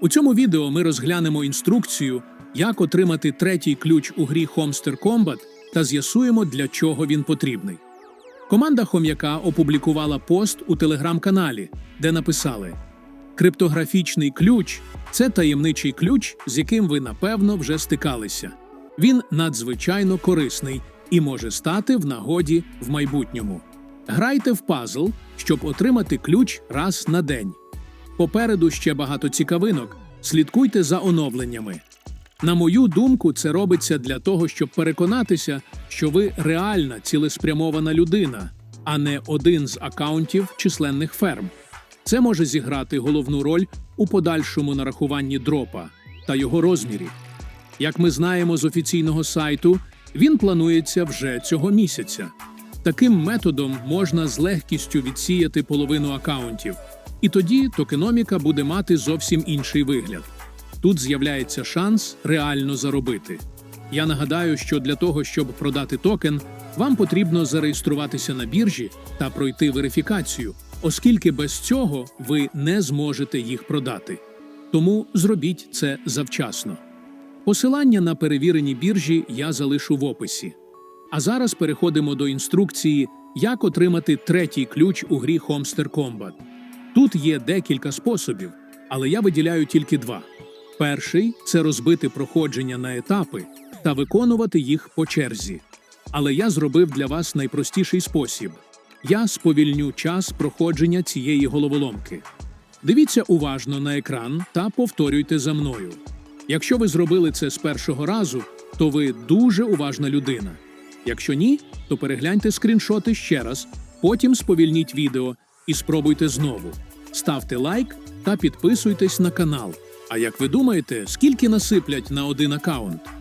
У цьому відео ми розглянемо інструкцію, як отримати третій ключ у грі Homester Combat та з'ясуємо, для чого він потрібний. Команда Хом'яка опублікувала пост у телеграм-каналі, де написали: Криптографічний ключ це таємничий ключ, з яким ви напевно вже стикалися. Він надзвичайно корисний і може стати в нагоді в майбутньому. Грайте в пазл, щоб отримати ключ раз на день. Попереду ще багато цікавинок. Слідкуйте за оновленнями. На мою думку, це робиться для того, щоб переконатися, що ви реальна цілеспрямована людина, а не один з акаунтів численних ферм. Це може зіграти головну роль у подальшому нарахуванні дропа та його розмірі. Як ми знаємо з офіційного сайту, він планується вже цього місяця. Таким методом можна з легкістю відсіяти половину акаунтів, і тоді токеноміка буде мати зовсім інший вигляд. Тут з'являється шанс реально заробити. Я нагадаю, що для того, щоб продати токен, вам потрібно зареєструватися на біржі та пройти верифікацію, оскільки без цього ви не зможете їх продати. Тому зробіть це завчасно. Посилання на перевірені біржі я залишу в описі. А зараз переходимо до інструкції, як отримати третій ключ у грі Homester Combat. Тут є декілька способів, але я виділяю тільки два. Перший це розбити проходження на етапи та виконувати їх по черзі. Але я зробив для вас найпростіший спосіб: я сповільню час проходження цієї головоломки. Дивіться уважно на екран та повторюйте за мною. Якщо ви зробили це з першого разу, то ви дуже уважна людина. Якщо ні, то перегляньте скріншоти ще раз, потім сповільніть відео і спробуйте знову. Ставте лайк та підписуйтесь на канал. А як ви думаєте, скільки насиплять на один аккаунт?